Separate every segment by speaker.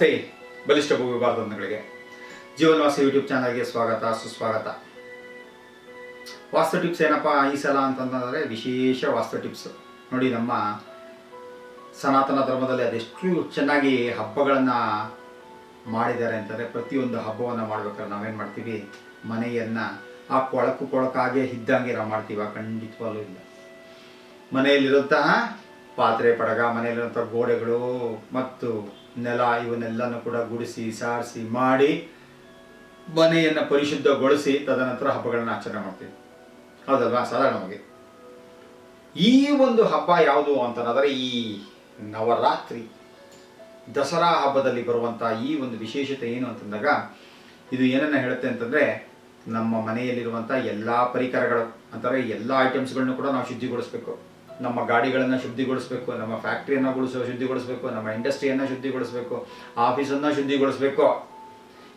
Speaker 1: ನಮಸ್ತೆ ಬಲಿಷ್ಠ ಭೂಮಿ ಭಾರತಗಳಿಗೆ ಜೀವನವಾಸ ಯೂಟ್ಯೂಬ್ ಚಾನಲ್ಗೆ ಸ್ವಾಗತ, ಸುಸ್ವಾಗತ. ವಾಸ್ತು ಟಿಪ್ಸ್ ಏನಪ್ಪ ಈ ಸಲ ಅಂತಂದರೆ ವಿಶೇಷ ವಾಸ್ತು ಟಿಪ್ಸ್. ನೋಡಿ ನಮ್ಮ ಸನಾತನ ಧರ್ಮದಲ್ಲಿ ಅದೆಷ್ಟು ಚೆನ್ನಾಗಿ ಹಬ್ಬಗಳನ್ನು ಮಾಡಿದ್ದಾರೆ ಅಂತಂದರೆ ಪ್ರತಿಯೊಂದು ಹಬ್ಬವನ್ನು ಮಾಡ್ಬೇಕಾದ್ರೆ ನಾವೇನು ಮಾಡ್ತೀವಿ? ಮನೆಯನ್ನು ಆ ಕೊಳಕು ಕೊಳಕಾಗೆ ಇದ್ದಂಗೆ ನಾವು ಮಾಡ್ತೀವಿ ಖಂಡಿತವಾಗ್ಲೂ ಇಲ್ಲ. ಮನೆಯಲ್ಲಿರುವಂತಹ ಪಾತ್ರೆ, ಪಡಗ ಮನೆಯಲ್ಲಿರುವಂಥ ಗೋಡೆಗಳು ಮತ್ತು ನೆಲ, ಇವನ್ನೆಲ್ಲನೂ ಕೂಡ ಗುಡಿಸಿ, ಸಾರಿಸಿ, ಮಾಡಿ ಮನೆಯನ್ನು ಪರಿಶುದ್ಧಗೊಳಿಸಿ ತದನಂತರ ಹಬ್ಬಗಳನ್ನ ಆಚರಣೆ ಮಾಡ್ತೀವಿ. ಹೌದಲ್ವಾ? ಸಾಧಾರಣವಾಗಿ ಈ ಒಂದು ಹಬ್ಬ ಯಾವುದು ಅಂತಂದರೆ ಈ ನವರಾತ್ರಿ, ದಸರಾ ಹಬ್ಬದಲ್ಲಿ ಬರುವಂಥ ಈ ಒಂದು ವಿಶೇಷತೆ ಏನು ಅಂತಂದಾಗ, ಇದು ಏನನ್ನ ಹೇಳುತ್ತೆ ಅಂತಂದರೆ ನಮ್ಮ ಮನೆಯಲ್ಲಿರುವಂಥ ಎಲ್ಲ ಪರಿಕರಗಳು ಅಂತಾರೆ ಎಲ್ಲ ಐಟಮ್ಸ್ಗಳನ್ನು ಕೂಡ ನಾವು ಶುದ್ಧಿಗೊಳಿಸ್ಬೇಕು. ನಮ್ಮ ಗಾಡಿಗಳನ್ನು ಶುದ್ಧಿಗೊಳಿಸಬೇಕು, ನಮ್ಮ ಫ್ಯಾಕ್ಟ್ರಿಯನ್ನು ಗುಡಿಸೋ, ಶುದ್ಧಿಗೊಳಿಸಬೇಕು, ನಮ್ಮ ಇಂಡಸ್ಟ್ರಿಯನ್ನು ಶುದ್ಧಿಗೊಳಿಸಬೇಕು, ಆಫೀಸನ್ನು ಶುದ್ಧಿಗೊಳಿಸಬೇಕು.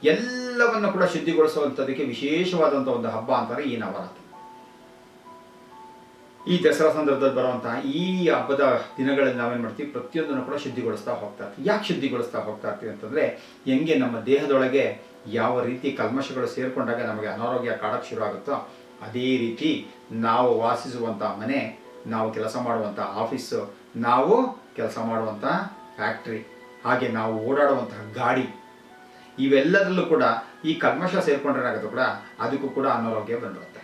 Speaker 1: ಎಲ್ಲವನ್ನು ಕೂಡ ಶುದ್ಧಿಗೊಳಿಸುವಂಥದ್ದಕ್ಕೆ ವಿಶೇಷವಾದಂಥ ಒಂದು ಹಬ್ಬ ಅಂತಾರೆ ಈ ನವರಾತ್ರಿ. ಈ ದಸರಾ ಸಂದರ್ಭದಲ್ಲಿ ಬರುವಂತಹ ಈ ಹಬ್ಬದ ದಿನಗಳಲ್ಲಿ ನಾವೇನು ಮಾಡ್ತೀವಿ? ಪ್ರತಿಯೊಂದನ್ನು ಕೂಡ ಶುದ್ಧಿಗೊಳಿಸ್ತಾ ಹೋಗ್ತಾ ಇರ್ತೀವಿ. ಯಾಕೆ ಶುದ್ಧಿಗೊಳಿಸ್ತಾ ಹೋಗ್ತಾ ಇರ್ತೀವಿ ಅಂತಂದರೆ, ಹೆಂಗೆ ನಮ್ಮ ದೇಹದೊಳಗೆ ಯಾವ ರೀತಿ ಕಲ್ಮಶಗಳು ಸೇರಿಕೊಂಡಾಗ ನಮಗೆ ಅನಾರೋಗ್ಯ ಕಾಡಕ್ಕೆ ಶುರು ಆಗುತ್ತೋ ಅದೇ ರೀತಿ ನಾವು ವಾಸಿಸುವಂತಹ ಮನೆ ನಾವು ಕೆಲಸ ಮಾಡುವಂಥ ಆಫೀಸು ನಾವು ಕೆಲಸ ಮಾಡುವಂಥ ಫ್ಯಾಕ್ಟ್ರಿ ಹಾಗೆ ನಾವು ಓಡಾಡುವಂತಹ ಗಾಡಿ. ಇವೆಲ್ಲದರಲ್ಲೂ ಕೂಡ ಈ ಕಲ್ಮಶ ಸೇರ್ಕೊಂಡ್ರೆ ಏನಾಗುತ್ತೆ ಕೂಡ ಅದಕ್ಕೂ ಕೂಡ ಅನಾರೋಗ್ಯ ಬಂದಿರುತ್ತೆ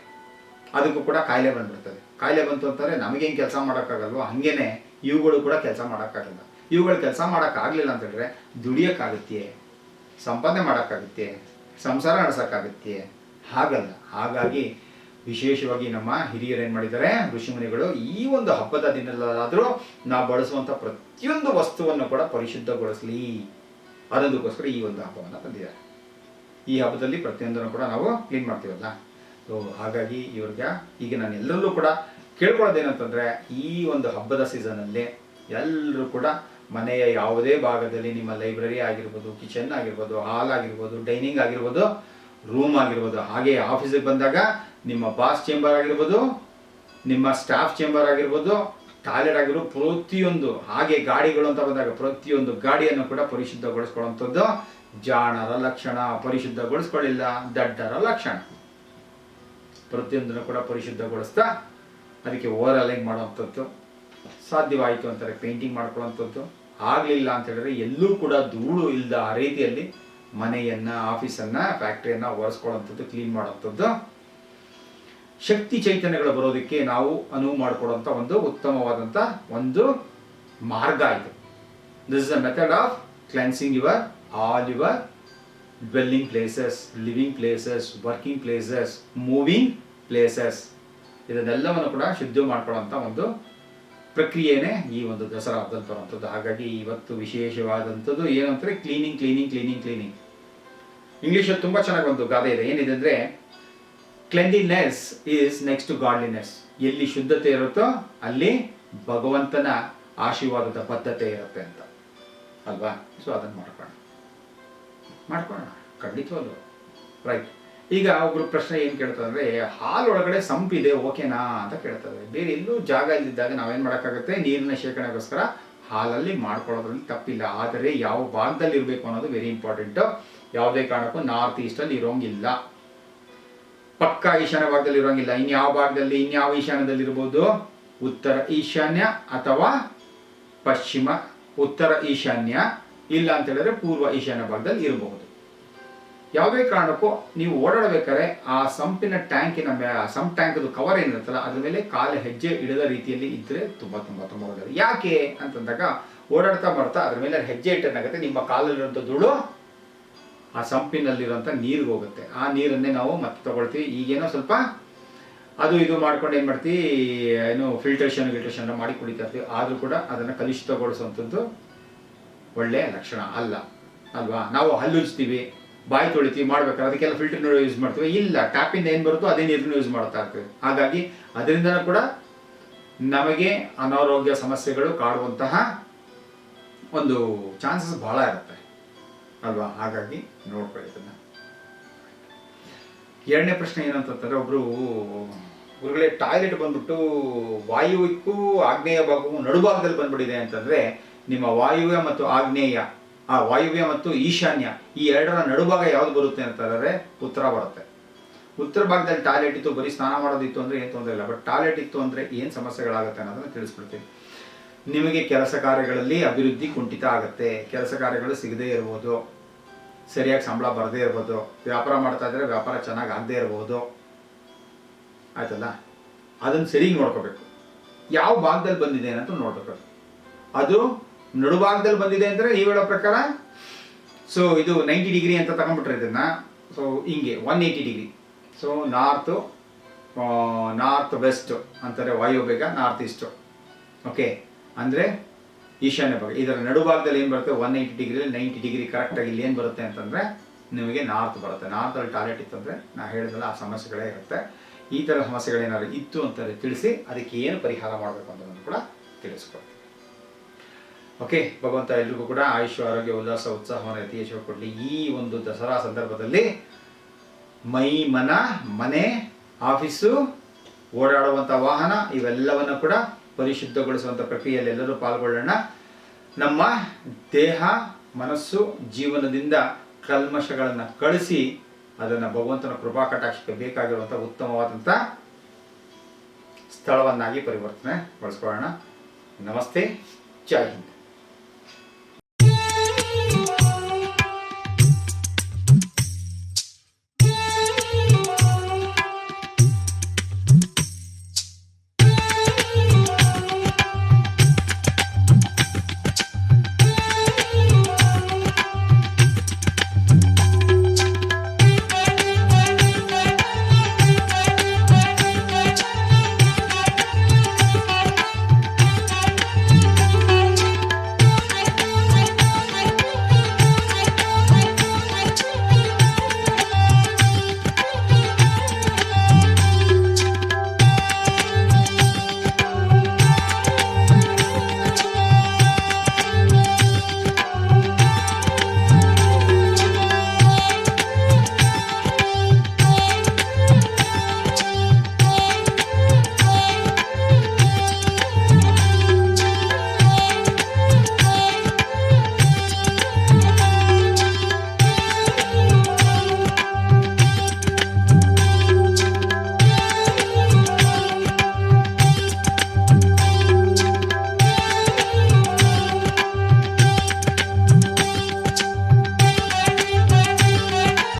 Speaker 1: ಅದಕ್ಕೂ ಕೂಡ ಕಾಯಿಲೆ ಬಂದ್ಬಿಡ್ತದೆ. ಕಾಯಿಲೆ ಬಂತು ಅಂತಂದರೆ ನಮಗೇನು ಕೆಲಸ ಮಾಡೋಕ್ಕಾಗಲ್ವೋ, ಹಾಗೇನೆ ಇವುಗಳು ಕೂಡ ಕೆಲಸ ಮಾಡೋಕ್ಕಾಗಲ್ಲ. ಇವುಗಳು ಕೆಲಸ ಮಾಡೋಕ್ಕಾಗಲಿಲ್ಲ ಅಂತ ಹೇಳಿದ್ರೆ ದುಡಿಯೋಕ್ಕಾಗುತ್ತೆ ಸಂಪಾದನೆ ಮಾಡೋಕ್ಕಾಗುತ್ತೆ ಸಂಸಾರ ನಡೆಸೋಕ್ಕಾಗುತ್ತೆ ಹಾಗಲ್ಲ. ಹಾಗಾಗಿ ವಿಶೇಷವಾಗಿ ನಮ್ಮ ಹಿರಿಯರು ಏನು ಮಾಡಿದ್ದಾರೆ, ಋಷಿಮುನಿಗಳು ಈ ಒಂದು ಹಬ್ಬದ ದಿನದಲ್ಲಾದರೂ ನಾವು ಬಳಸುವಂಥ ಪ್ರತಿಯೊಂದು ವಸ್ತುವನ್ನು ಕೂಡ ಪರಿಶುದ್ಧಗೊಳಿಸಲಿ. ಅದೊಂದಕ್ಕೋಸ್ಕರ ಈ ಒಂದು ಹಬ್ಬವನ್ನು ತಂದಿದ್ದಾರೆ. ಈ ಹಬ್ಬದಲ್ಲಿ ಪ್ರತಿಯೊಂದನ್ನು ಕೂಡ ನಾವು ಕ್ಲೀನ್ ಮಾಡ್ತೀವಲ್ಲ? ಸೊ ಹಾಗಾಗಿ ಇವ್ರಿಗೆ ಈಗ ನಾನು ಎಲ್ಲರಲ್ಲೂ ಕೂಡ ಕೇಳ್ಕೊಳ್ಳೋದೇನಂತಂದರೆ, ಈ ಒಂದು ಹಬ್ಬದ ಸೀಸನಲ್ಲಿ ಎಲ್ಲರೂ ಕೂಡ ಮನೆಯ ಯಾವುದೇ ಭಾಗದಲ್ಲಿ ನಿಮ್ಮ ಲೈಬ್ರರಿ ಆಗಿರ್ಬೋದು, ಕಿಚನ್ ಆಗಿರ್ಬೋದು, ಹಾಲ್ ಆಗಿರ್ಬೋದು, ಡೈನಿಂಗ್ ಆಗಿರ್ಬೋದು, ರೂಮ್ ಆಗಿರ್ಬೋದು, ಹಾಗೆ ಆಫೀಸಿಗೆ ಬಂದಾಗ ನಿಮ್ಮ ಬಾಸ್ ಚೇಂಬರ್ ಆಗಿರ್ಬೋದು, ನಿಮ್ಮ ಸ್ಟಾಫ್ ಚೇಂಬರ್ ಆಗಿರ್ಬೋದು, ಟಾಯ್ಲೆಟ್ ಆಗಿರೋ ಪ್ರತಿಯೊಂದು, ಹಾಗೆ ಗಾಡಿಗಳು ಅಂತ ಬಂದಾಗ ಪ್ರತಿಯೊಂದು ಗಾಡಿಯನ್ನು ಕೂಡ ಪರಿಶುದ್ಧಗೊಳಿಸ್ಕೊಳ್ಳುವಂಥದ್ದು ಜಾಣರ ಲಕ್ಷಣ, ಪರಿಶುದ್ಧಗೊಳಿಸ್ಕೊಳ್ಳಿಲ್ಲ, ದಡ್ಡರ ಲಕ್ಷಣ. ಪ್ರತಿಯೊಂದನ್ನು ಕೂಡ ಪರಿಶುದ್ಧಗೊಳಿಸ್ತಾ ಅದಕ್ಕೆ ಓವರ್ ಅಲೈನ್ ಮಾಡುವಂಥದ್ದು, ಸಾಧ್ಯವಾಯಿತು ಅಂತಾರೆ ಪೇಂಟಿಂಗ್ ಮಾಡ್ಕೊಳ್ಳುವಂಥದ್ದು. ಆಗಲಿಲ್ಲ ಅಂತ ಹೇಳಿದ್ರೆ ಎಲ್ಲೂ ಕೂಡ ಧೂಳು ಇಲ್ಲದ ಆ ರೀತಿಯಲ್ಲಿ ಮನೆಯನ್ನು ಆಫೀಸನ್ನು ಫ್ಯಾಕ್ಟ್ರಿಯನ್ನು ಒರೆಸ್ಕೊಳ್ಳುವಂಥದ್ದು ಕ್ಲೀನ್ ಮಾಡುವಂಥದ್ದು. ಶಕ್ತಿ ಚೈತನ್ಯಗಳು ಬರೋದಕ್ಕೆ ನಾವು ಅನುವು ಮಾಡಿಕೊಡುವಂಥ ಒಂದು ಉತ್ತಮವಾದಂಥ ಒಂದು ಮಾರ್ಗ ಇದು. This is a method of cleansing your all your dwelling places living places working places moving places ಇದನ್ನೆಲ್ಲವನ್ನು ಕೂಡ ಶುದ್ಧ ಮಾಡ್ಕೊಳ್ಳೋಂಥ ಒಂದು ಪ್ರಕ್ರಿಯೆನೇ ಈ ಒಂದು ದಸರಾ ಹಬ್ಬದಲ್ಲಿ ಬರುವಂಥದ್ದು ಹಾಗಾಗಿ ಇವತ್ತು ವಿಶೇಷವಾದಂಥದ್ದು ಏನು ಅಂತಾರೆ ಕ್ಲೀನಿಂಗ್ ಕ್ಲೀನಿಂಗ್ ಕ್ಲೀನಿಂಗ್ ಕ್ಲೀನಿಂಗ್ ಇಂಗ್ಲೀಷಲ್ಲಿ ತುಂಬ ಚೆನ್ನಾಗಿ ಒಂದು ಗಾದೆ ಇದೆ. ಏನಿದೆ ಅಂದರೆ ಕ್ಲೆನ್ಲಿನೆಸ್ ಈಸ್ ನೆಕ್ಸ್ಟ್ ಗಾಡ್ಲಿನೆಸ್ ಎಲ್ಲಿ ಶುದ್ಧತೆ ಇರುತ್ತೋ ಅಲ್ಲಿ ಭಗವಂತನ ಆಶೀರ್ವಾದದ ಬದ್ಧತೆ ಇರುತ್ತೆ ಅಂತ. ಅಲ್ವಾ? ಸೊ ಅದನ್ನು ಮಾಡ್ಕೊಳ್ಳೋಣ. ಮಾಡ್ಕೊಳ್ಳೋಣ. ಖಂಡಿತವಲ್ಲ ರೈಟ್ ಈಗ ಒಬ್ರು ಪ್ರಶ್ನೆ ಏನು ಕೇಳ್ತಾರೆ ಅಂದರೆ ಹಾಲು ಒಳಗಡೆ ಸಂಪಿದೆ ಓಕೆನಾ ಅಂತ ಕೇಳ್ತಾರೆ. ಬೇರೆ ಎಲ್ಲೂ ಜಾಗ ಇಲ್ಲದಿದ್ದಾಗ ನಾವೇನು ಮಾಡೋಕ್ಕಾಗುತ್ತೆ? ನೀರಿನ ಶೇಖರಣೆಗೋಸ್ಕರ ಹಾಲಲ್ಲಿ ಮಾಡ್ಕೊಳ್ಳೋದ್ರಲ್ಲಿ ತಪ್ಪಿಲ್ಲ. ಆದರೆ ಯಾವ ಭಾಗದಲ್ಲಿ ಇರಬೇಕು ಅನ್ನೋದು ವೆರಿ ಇಂಪಾರ್ಟೆಂಟು ಯಾವುದೇ ಕಾರಣಕ್ಕೂ ನಾರ್ತ್ ಈಸ್ಟಲ್ಲಿ ಇರೋಂಗಿಲ್ಲ. ಪಕ್ಕ ಈಶಾನ್ಯ ಭಾಗದಲ್ಲಿ ಇರೋಂಗಿಲ್ಲ ಇನ್ಯಾವ ಭಾಗದಲ್ಲಿ ಇನ್ಯಾವ ಈಶಾನ್ಯದಲ್ಲಿ ಇರ್ಬೋದು? ಉತ್ತರ ಈಶಾನ್ಯ ಅಥವಾ ಪಶ್ಚಿಮ ಉತ್ತರ ಈಶಾನ್ಯ? ಇಲ್ಲ ಅಂತ ಹೇಳಿದ್ರೆ ಪೂರ್ವ ಈಶಾನ್ಯ ಭಾಗದಲ್ಲಿ ಇರಬಹುದು. ಯಾವುದೇ ಕಾರಣಕ್ಕೂ ನೀವು ಓಡಾಡಬೇಕಾದ್ರೆ ಆ ಸಂಪಿನ ಟ್ಯಾಂಕಿನ ಸಂಪ್ ಟ್ಯಾಂಕದು ಕವರ್ ಏನಿರುತ್ತಲ್ಲ, ಅದ್ರ ಮೇಲೆ ಕಾಲು ಹೆಜ್ಜೆ ಇಡದ ರೀತಿಯಲ್ಲಿ ಇದ್ರೆ ತುಂಬಾ ತುಂಬಾ ತುಂಬಾ ಒಳ್ಳೆಯದು ಯಾಕೆ ಅಂತಂದಾಗ ಓಡಾಡ್ತಾ ಬರ್ತಾ ಅದ್ರ ಮೇಲೆ ಹೆಜ್ಜೆ ಇಟ್ಟನಾಗುತ್ತೆ ನಿಮ್ಮ ಕಾಲಲ್ಲಿರುವಂಥ ಧೂಳು ಆ ಸಂಪಿನಲ್ಲಿರುವಂಥ ನೀರಿಗೆ ಹೋಗುತ್ತೆ. ಆ ನೀರನ್ನೇ ನಾವು ಮತ್ತೆ ತಗೊಳ್ತೀವಿ. ಈಗೇನೋ ಸ್ವಲ್ಪ ಅದು ಇದು ಮಾಡ್ಕೊಂಡು ಏನು ಮಾಡ್ತೀವಿ, ಏನು ಫಿಲ್ಟ್ರೇಷನ್ ಗಿಲ್ಟ್ರೇಷನ್ ಮಾಡಿ ಕುಡಿತಾ ಇರ್ತೀವಿ. ಆದರೂ ಕೂಡ ಅದನ್ನು ಕಲುಷಿತಗೊಳಿಸುವಂಥದ್ದು ಒಳ್ಳೆಯ ಲಕ್ಷಣ ಅಲ್ಲ. ಅಲ್ವಾ? ನಾವು ಹಲ್ಲುಜ್ತೀವಿ ಬಾಯಿ ತೊಳಿತೀವಿ, ಮಾಡ್ಬೇಕಾದ್ರೆ ಅದಕ್ಕೆಲ್ಲ ಫಿಲ್ಟರ್ ನೀರು ಯೂಸ್ ಮಾಡ್ತೀವಿ. ಇಲ್ಲ, ಟ್ಯಾಪಿಂದ ಏನು ಬರುತ್ತೋ ಅದೇ ನೀರನ್ನು ಯೂಸ್ ಮಾಡ್ತಾ ಇರ್ತೀವಿ. ಹಾಗಾಗಿ ಅದರಿಂದ ಕೂಡ ನಮಗೆ ಅನಾರೋಗ್ಯ ಸಮಸ್ಯೆಗಳು ಕಾಡುವಂತಹ ಒಂದು ಚಾನ್ಸಸ್ ಬಹಳ ಇರುತ್ತೆ. ಅಲ್ವಾ? ಹಾಗಾಗಿ ನೋಡ್ಕೊಳ್ಳಿ ಇದನ್ನ. ಎರಡನೇ ಪ್ರಶ್ನೆ ಏನಂತಂದ್ರೆ ಒಬ್ರು ಗುರುಗಳೇ, ಟಾಯ್ಲೆಟ್ ಬಂದ್ಬಿಟ್ಟು ವಾಯುವಿಕ್ಕೂ ಆಗ್ನೇಯ ಭಾಗವು ನಡುಭಾಗದಲ್ಲಿ ಬಂದ್ಬಿಟ್ಟಿದೆ ಅಂತಂದ್ರೆ, ನಿಮ್ಮ ವಾಯುವ್ಯ ಮತ್ತು ಆಗ್ನೇಯ, ಆ ವಾಯುವ್ಯ ಮತ್ತು ಈಶಾನ್ಯ, ಈ ಎರಡರ ನಡುಭಾಗ ಯಾವ್ದು ಬರುತ್ತೆ ಅಂತ ಹೇಳಿದ್ರೆ ಉತ್ತರ ಬರುತ್ತೆ. ಉತ್ತರ ಭಾಗದಲ್ಲಿ ಟಾಯ್ಲೆಟ್ ಇತ್ತು, ಬರೀ ಸ್ನಾನ ಮಾಡೋದಿತ್ತು ಅಂದ್ರೆ ಏನು ತೊಂದರೆ ಇಲ್ಲ, ಬಟ್ ಟಾಯ್ಲೆಟ್ ಇತ್ತು ಅಂದ್ರೆ ಏನು ಸಮಸ್ಯೆಗಳಾಗುತ್ತೆ ಅನ್ನೋದನ್ನ ತಿಳಿಸ್ಬಿಡ್ತೀವಿ ನಿಮಗೆ ಕೆಲಸ ಕಾರ್ಯಗಳಲ್ಲಿ ಅಭಿವೃದ್ಧಿ ಕುಂಠಿತ ಆಗುತ್ತೆ. ಕೆಲಸ ಕಾರ್ಯಗಳು ಸಿಗದೇ ಇರ್ಬೋದು. ಸರಿಯಾಗಿ ಸಂಬಳ ಬರದೇ ಇರ್ಬೋದು. ವ್ಯಾಪಾರ ಮಾಡ್ತಾ ಇದ್ರೆ ವ್ಯಾಪಾರ ಚೆನ್ನಾಗಿ ಆಗದೇ ಇರ್ಬೋದು. ಆಯ್ತಲ್ಲ? ಅದನ್ನು ಸರಿ ನೋಡ್ಕೋಬೇಕು. ಯಾವ ಭಾಗದಲ್ಲಿ ಬಂದಿದೆ ಅಂತ ನೋಡ್ಬೇಕು. ಅದು ನಡುಭಾಗದಲ್ಲಿ ಬಂದಿದೆ ಅಂದರೆ ಈ ಹೇಳೋ ಪ್ರಕಾರ ಸೊ ಇದು ನೈಂಟಿ ಡಿಗ್ರಿ ಅಂತ ತಗೊಂಡ್ಬಿಟ್ರೆ ಇದನ್ನ ಸೊ ಹಿಂಗೆ one eighty degree. So north north west ಅಂತಾರೆ ವಾಯುವೇಗ ನಾರ್ತ್ ಈಸ್ಟು ಓಕೆ ಅಂದರೆ ಈಶಾನ್ಯ ಭಾಗ. ಇದರ ನಡುಭಾಗದಲ್ಲಿ ಏನು ಬರುತ್ತೆ? One eighty degree ninety degree ಕರೆಕ್ಟಾಗಿ ಇಲ್ಲಿ ಏನು ಬರುತ್ತೆ ಅಂತಂದರೆ ನಿಮಗೆ ನಾರ್ತ್ ಬರುತ್ತೆ. ನಾರ್ತಲ್ಲಿ ಟಾಯ್ಲೆಟ್ ಇತ್ತಂದರೆ ನಾ ಹೇಳಿದಲ್ಲ ಆ ಸಮಸ್ಯೆಗಳೇ ಇರುತ್ತೆ. ಈ ಥರ ಸಮಸ್ಯೆಗಳೇನಾದ್ರು ಇತ್ತು ಅಂತ ತಿಳಿಸಿ, ಅದಕ್ಕೆ ಏನು ಪರಿಹಾರ ಮಾಡಬೇಕು ಅನ್ನೋದನ್ನು ಕೂಡ ತಿಳಿಸ್ಕೊಡ್ತೀನಿ. ಓಕೆ ಭಗವಂತ ಎಲ್ರಿಗೂ ಕೂಡ ಆಯುಷ್ ಆರೋಗ್ಯ, ಉಲ್ಲಾಸ ಉತ್ಸಾಹವನ್ನು ಹೆಚ್ಚು ಕೊಡಲಿ. ಈ ಒಂದು ದಸರಾ ಸಂದರ್ಭದಲ್ಲಿ ಮೈ, ಮನ, ಮನೆ, ಆಫೀಸು ಓಡಾಡುವಂಥ ವಾಹನ, ಇವೆಲ್ಲವನ್ನು ಕೂಡ ಪರಿಶುದ್ಧಗೊಳಿಸುವಂಥ ಪ್ರಕ್ರಿಯೆಯಲ್ಲಿ ಎಲ್ಲರೂ ಪಾಲ್ಗೊಳ್ಳೋಣ. ನಮ್ಮ ದೇಹ, ಮನಸ್ಸು, ಜೀವನದಿಂದ ಕಲ್ಮಶಗಳನ್ನು ಕಳಿಸಿ ಅದನ್ನು ಭಗವಂತನ ಕೃಪಾ ಕಟಾಕ್ಷಕ್ಕೆ ಬೇಕಾಗಿರುವಂಥ ಉತ್ತಮವಾದಂಥ ಸ್ಥಳವನ್ನಾಗಿ ಪರಿವರ್ತನೆ ಬಳಸ್ಕೊಳ್ಳೋಣ ನಮಸ್ತೆ. ಜೈ ಹಿಂದ್.